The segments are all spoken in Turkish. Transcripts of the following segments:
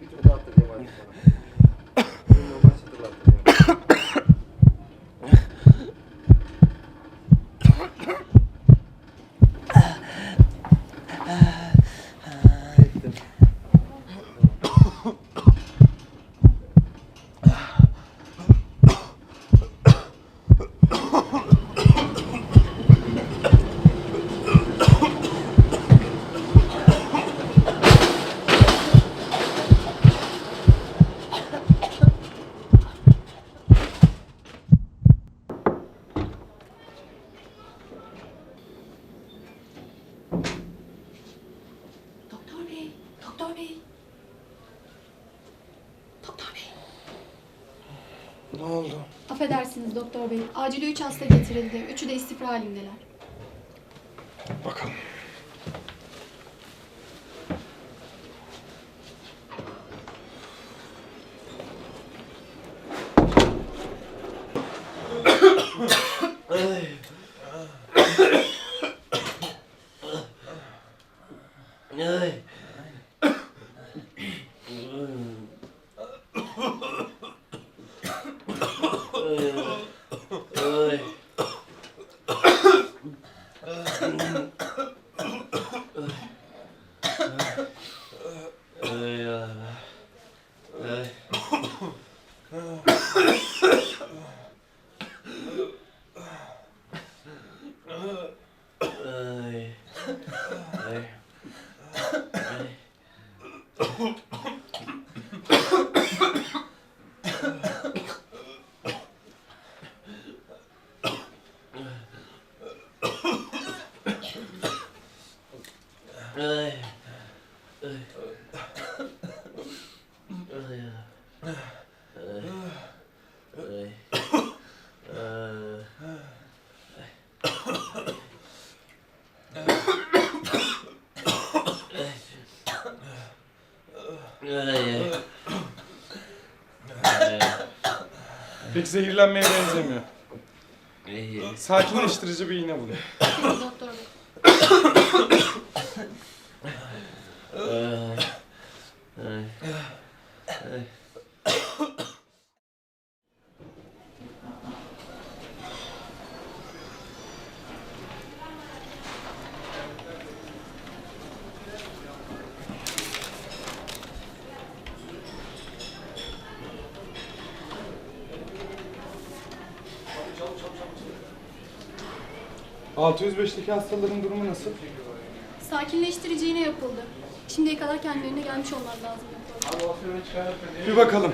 И туда отливать. Doktor bey. Doktor bey. Ne oldu? Affedersiniz doktor bey. Acile 3 hasta getirildi. Üçü de istifra halindeler. Bakalım. Ay. Ay. uh, zehirlenmeye benzemiyor. Sakinleştirici bir iğne. Peki doktor bey. Ay. Ay. Ay. Cık. 605'teki hastaların durumu nasıl? Sakinleştirici iğne yapıldı. Şimdiye kadar kendilerine gelmiş olmaz lazım. Bir bakalım.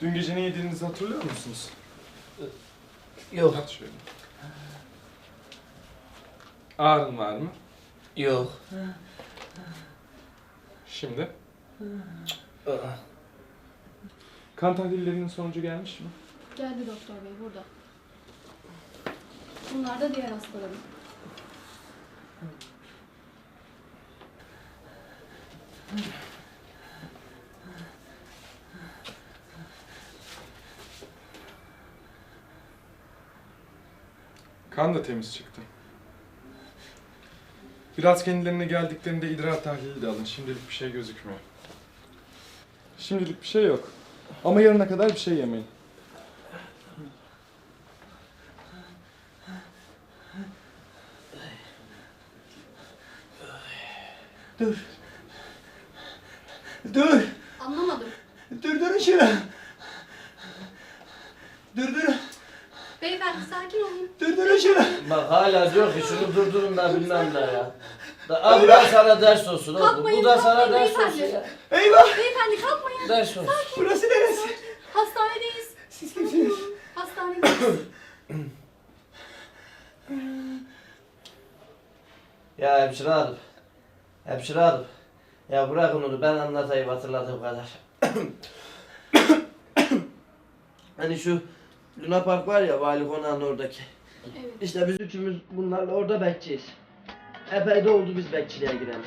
Dün gece ne yediğinizi hatırlıyor musunuz? Yok. At şöyle. Ağrın var mı? Yok. Şimdi. Aa. Kan tahlillerinin sonucu gelmiş mi? Geldi doktor bey burada. Bunlar da diğer hastalarım. Kan da temiz çıktı. Biraz kendilerine geldiklerinde idrar tahlili de alın. Şimdilik bir şey gözükmüyor. Şimdilik bir şey yok. Ama yarına kadar bir şey yemeyin. Dur. Dur. Anlamadım. Durdurun şunu. Durdurun. Beyefendi sakin şunu. Bak hala diyor ki şunu durdurun da bilmem ne ya. Da, abi bu da sana ders olsun oğlum. Kalkmayın, Bu da sana kalkmayın ders olsun beyefendi. ya. Eyvah. Beyefendi kalkmayın. Ders olsun. Burası neresi? Hastanedeyiz. Siz kimsiniz? Hastanedeyiz. Ya hemşire hanım. Hemşire hanım. Ya bırakın onu ben anlatayım hatırladığım kadar. hani şu Luna Park var ya Vali Konağı'nın oradaki. Evet. İşte biz üçümüz bunlarla orada bekçiyiz. Epey de oldu biz bekçiliğe girelim.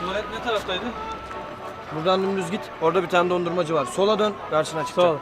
Tuvalet ne taraftaydı? Buradan dümdüz git. Orada bir tane dondurmacı var. Sola dön. Karşına çıkacak. Sağ ol.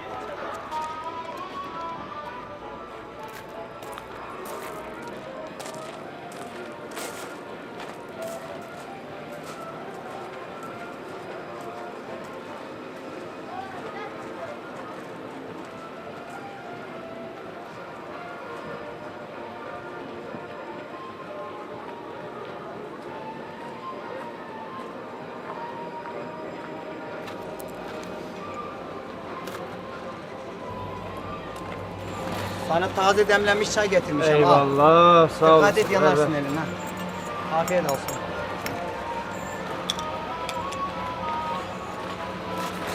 Sana taze demlenmiş çay getirmişim. Al. Eyvallah. Sağ ol. Dikkat et yanarsın eline. Afiyet olsun.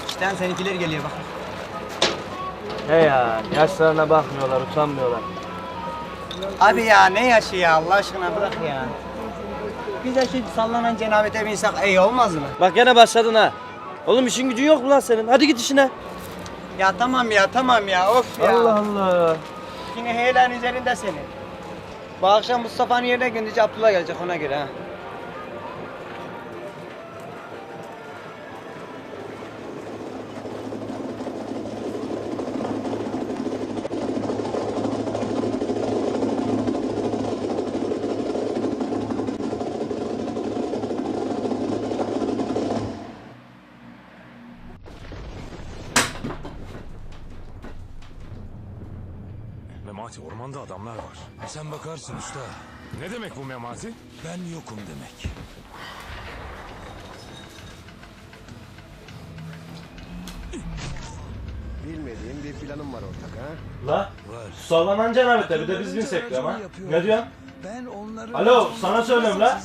İşten seninkiler geliyor bak. He ya. Yaşlarına bakmıyorlar. Utanmıyorlar. Abi ya ne yaşı ya Allah aşkına bırak ya. Biz de şu sallanan cenabete binsek iyi olmaz mı? Bak gene başladın ha. Oğlum işin gücün yok mu lan senin? Hadi git işine. Ya tamam ya tamam ya of ya. Allah Allah. Yine heyelan üzerinde senin. Bu akşam Mustafa'nın yerine gündüz Abdullah gelecek ona göre ha. Memati ormanda adamlar var. Sen bakarsın usta. Ne demek bu Memati? Ben yokum demek. Bilmediğim bir planım var ortak ha. La, Var. sallanan cenabete bir de biz binsek diyorum ha. Ne diyorsun? Ben onları... Alo, sana söylüyorum la.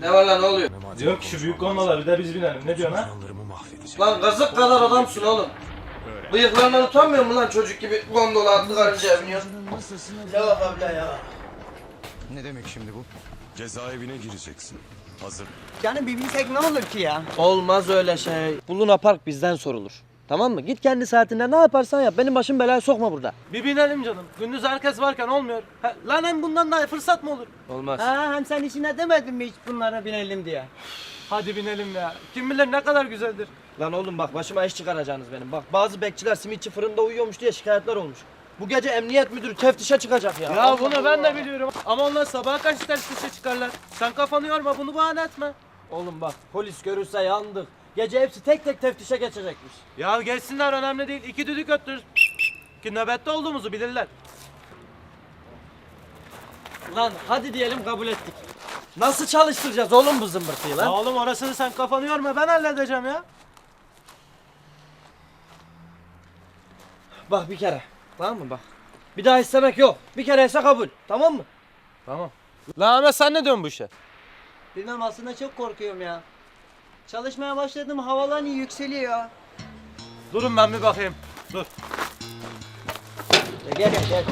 Ne var lan ne oluyor? Diyorum ki şu büyük gondola bir de biz binelim. Ne diyorsun ha? Planlarımı mahvedeceğim. Lan gazık kadar adamsın oğlum. Bıyıklarından utanmıyor mu lan çocuk gibi gondola atlı karıncaya biniyor? Cevap abi ya. Ne demek şimdi bu? Cezaevine gireceksin. Hazır. Canım bir bilsek ne olur ki ya? Olmaz öyle şey. Bu Luna Park bizden sorulur. Tamam mı? Git kendi saatinde ne yaparsan yap. Benim başım belaya sokma burada. Bir binelim canım. Gündüz herkes varken olmuyor. Ha, lan hem bundan daha fırsat mı olur? Olmaz. Ha hem sen işine demedin mi hiç bunlara binelim diye? Hadi binelim ya. Kim bilir ne kadar güzeldir. Lan oğlum bak başıma iş çıkaracaksınız benim. Bak bazı bekçiler simitçi fırında uyuyormuş diye şikayetler olmuş. Bu gece emniyet müdürü teftişe çıkacak ya. Ya Allah bunu ben de biliyorum. Ama onlar sabaha karşı teftişe çıkarlar. Sen kafanı yorma bunu bahane etme. Oğlum bak polis görürse yandık. Gece hepsi tek tek teftişe geçecekmiş. Ya geçsinler önemli değil. İki düdük öttürürüz. Ki nöbette olduğumuzu bilirler. Lan hadi diyelim kabul ettik. Nasıl çalıştıracağız oğlum bu zımbırtıyı Ya lan? oğlum orasını sen kafanı yorma ben halledeceğim ya. Bak bir kere. Tamam mı bak. Bir daha istemek yok. Bir kere ise kabul. Tamam mı? Tamam. Lan Ahmet sen ne diyorsun bu işe? Bilmem aslında çok korkuyorum ya. Çalışmaya başladım havalar iyi yükseliyor. Durun ben bir bakayım. Dur. Gel gel gel.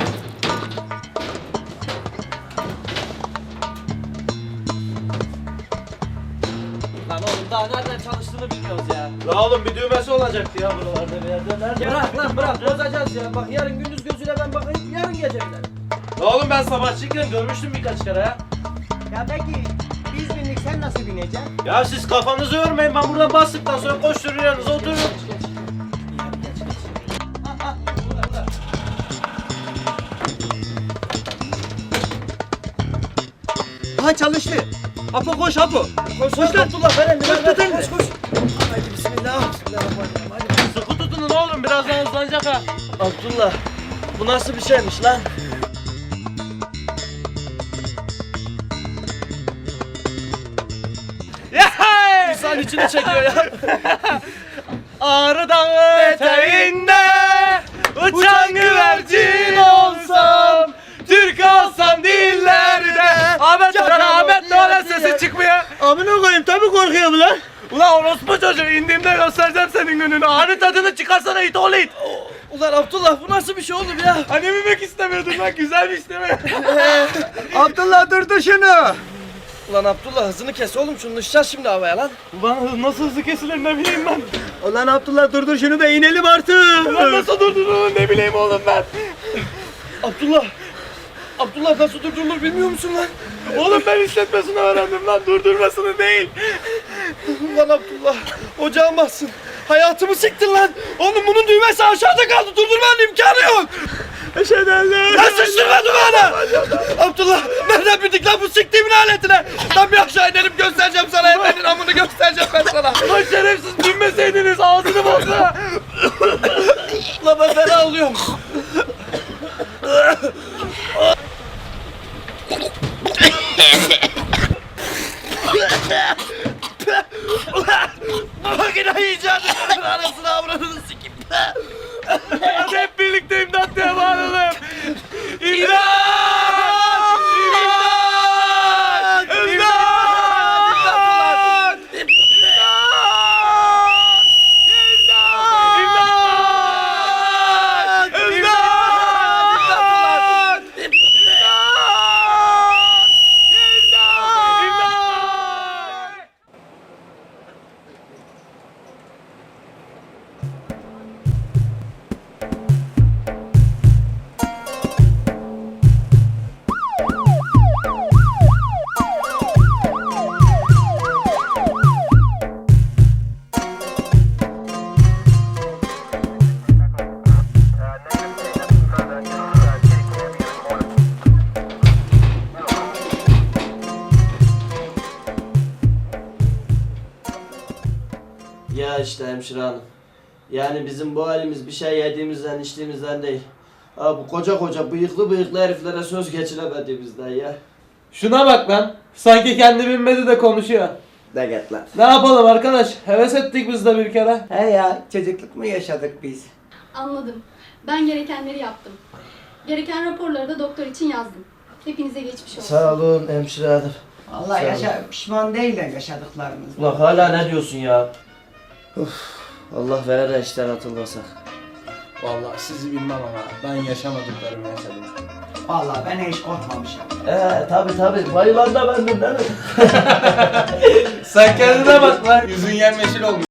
daha nereden çalıştığını bilmiyoruz ya. La oğlum bir düğmesi olacaktı ya buralarda bir yerde. Nerede? Bırak lan bırak bozacağız ya. Bak yarın gündüz gözüyle ben bakayım yarın gece gider. La oğlum ben sabahçıyken görmüştüm birkaç kere ya. Ya peki biz bindik sen nasıl bineceksin? Ya siz kafanızı örmeyin ben buradan bastıktan sonra koşturun yanınıza oturun. Aha çalıştı. Apo koş Apo. Koş koş lan. Abdullah elini. Koş ver, tut ver. elini. Koş koş. Haydi bismillah. Bismillahirrahmanirrahim. Hadi. Sıkı tutunun oğlum birazdan hızlanacak ha. Abdullah. Bu nasıl bir şeymiş lan? İnsan içine çekiyor ya. Ağrı dağı eteğinde uçan güvercin olsam Türk olsam dillerde Ahmet Gel lan lan sesi çıkmıyor Amına koyayım tabii korkuyorum lan. Ulan orospu çocuğu indiğimde göstereceğim senin gününü Ağrı tadını çıkarsana it oğlu it Ulan Abdullah bu nasıl bir şey oğlum ya? Hani yemek istemiyordun lan güzelmiş değil mi? Abdullah durdur şunu. Ulan Abdullah hızını kes oğlum şunu düşeceğiz şimdi havaya lan. Ulan nasıl hızlı kesilir ne bileyim ben Ulan Abdullah durdur şunu da inelim artık. Ulan nasıl durdurulur ne bileyim oğlum ben Abdullah. Abdullah nasıl durdurulur bilmiyor musun lan? Oğlum ben işletmesini öğrendim lan durdurmasını değil Ulan Abdullah ocağın bassın. Hayatımı siktin lan. Oğlum bunun düğmesi aşağıda kaldı. Durdurmanın imkanı yok. Eşhedü Lan sıçtırma dumağına. Abdullah nereden bildik lan bu siktiğimin aletine? Lan bir aşağı inelim göstereceğim sana. Efendinin amını göstereceğim ben sana. Lan şerefsiz binmeseydiniz ağzını bozdu. Lan ben fena oluyorum. Bu makine icadı. Anasını avradını. Hadi hep birlikte imdat diye bağıralım. İmdat! İşte hemşire hanım. Yani bizim bu halimiz bir şey yediğimizden içtiğimizden değil. Ha bu koca koca bıyıklı bıyıklı heriflere söz geçiremediğimizden ya. Şuna bak lan. Sanki kendi bilmedi de konuşuyor. De get lan. Ne yapalım arkadaş? Heves ettik biz de bir kere. He ya çocukluk mu yaşadık biz? Anladım. Ben gerekenleri yaptım. Gereken raporları da doktor için yazdım. Hepinize geçmiş olsun. Sağ olun hemşire hanım. Vallahi yaşa pişman değiller yaşadıklarımız. Ulan hala ne diyorsun ya? Uf, Allah vere de işler atılmasak. Vallahi sizi bilmem ama ben yaşamadıklarımı yaşadım. Vallahi ben hiç korkmamışım. Ee tabi tabi bayılan da bendim değil mi? Sen kendine bak lan. Yüzün yemyeşil olmuş.